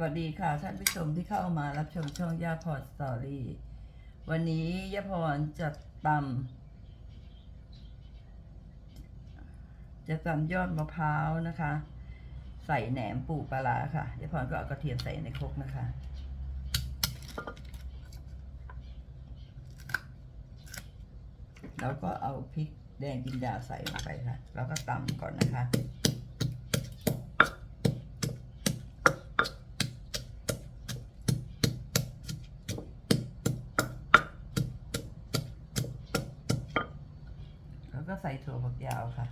วัสดีค่ะท่านผู้ชมที่เข้ามารับชมช่องย่าพรสตอรี่วันนี้ย่าพรจะตำจะตำยอดมะพร้าวนะคะ ใส่แหนมปูปลาร้าค่ะย่าพรก็เอากระเทียมใส่ในครกนะคะแล้วก็เอาพริกแดงจินดาใส่ลงไปค่ะ แล้วก็ตำก่อนนะคะ แล้วก็ใส่ถั่วฝักยาวค่ะ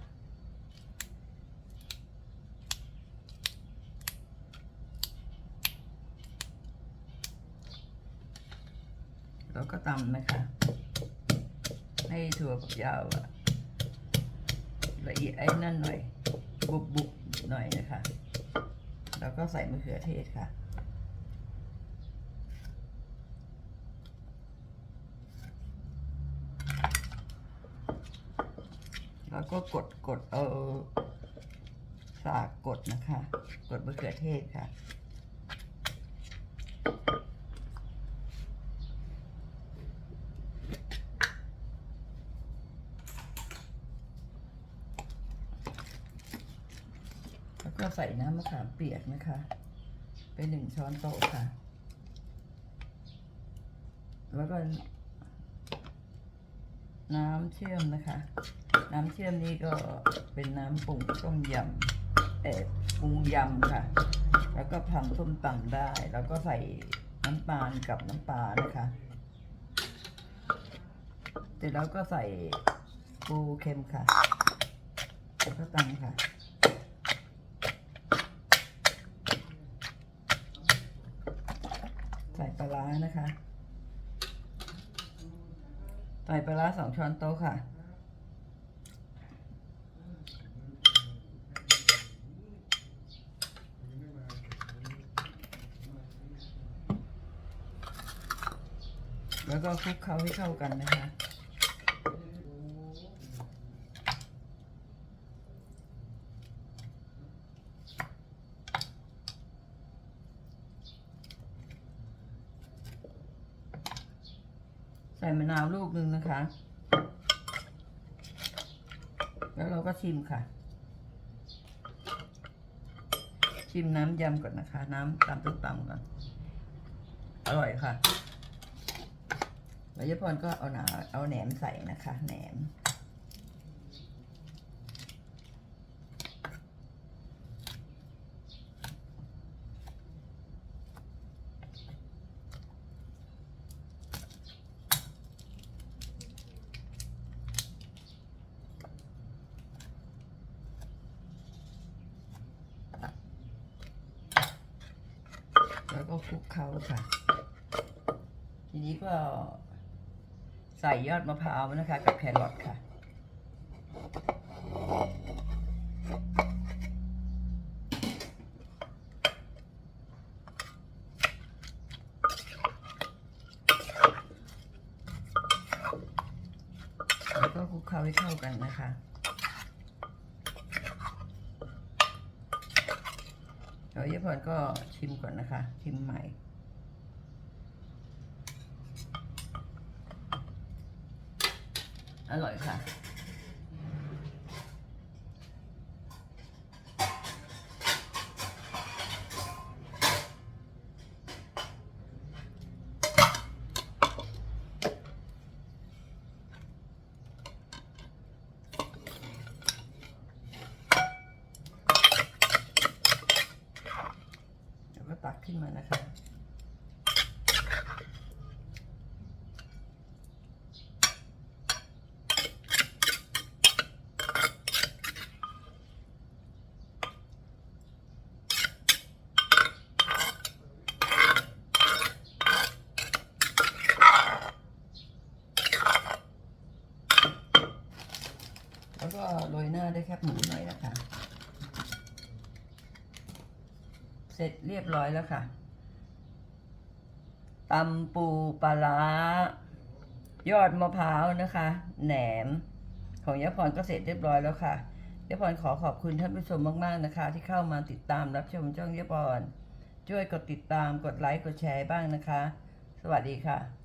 แล้วก็ตำนะคะ ให้ถั่วฝักยาวอะละเอียดไอ้นั่นหน่อย บุบบุบหน่อยนะคะ แล้วก็ใส่มะเขือเทศค่ะ แล้วก็กดกดเอาสากกดนะคะ กดมะเขือเทศค่ะ แล้วก็ใส่น้ำมะขามเปียกนะคะ เป็นหนึ่งช้อนโต๊ะค่ะ แล้วก็ น้ำเชื่อมนะคะ น้ำเชื่อมนี่ก็เป็นน้ำปรุงต้มยำเอ่อปรุงยำค่ะ แล้วก็ทำส้มตำได้ แล้วก็ใส่น้ำตาลกับน้ำปลานะคะ เสร็จแล้วก็ใส่ปูเค็มค่ะแล้วก็ตำค่ะใส่ปลาร้านะคะ ใส่ปลาสองช้อนโต๊ะค่ะ แล้วก็คลุกเคล้าให้เข้ากันนะคะ ใส่มะนาวลูกหนึ่งนะคะ แล้วเราก็ชิมค่ะ ชิมน้ำยำก่อนนะคะ น้ำตำต้มตำก่อน อร่อยค่ะแล้วยพรก็เอาหนาเอาแหนมใส่นะคะ แหนม คลุกเคล้าค่ะ ทีนี้ก็ใส่ยอดมะพร้าวนะคะ กับแครอทค่ะ แล้วก็คลุกเคล้าให้เข้ากันนะคะ เดี๋ยวยายพรก็ชิมก่อนนะคะ ชิมใหม่ อร่อยค่ะ เดี๋ยวก็ตักขึ้นมานะคะ แล้วก็โรยหน้าด้วยแคบหมูหน่อยนะคะ เสร็จเรียบร้อยแล้วค่ะตำปูปลาร้ายอดมะพร้าวนะคะ แหนม ของยะพรก็เสร็จเรียบร้อยแล้วค่ะยะพรขอขอบคุณท่านผู้ชมมาก ๆ นะคะ ที่เข้ามาติดตามรับชมช่องยะพรช่วยกดติดตามกดไลค์กดแชร์บ้างนะคะ สวัสดีค่ะ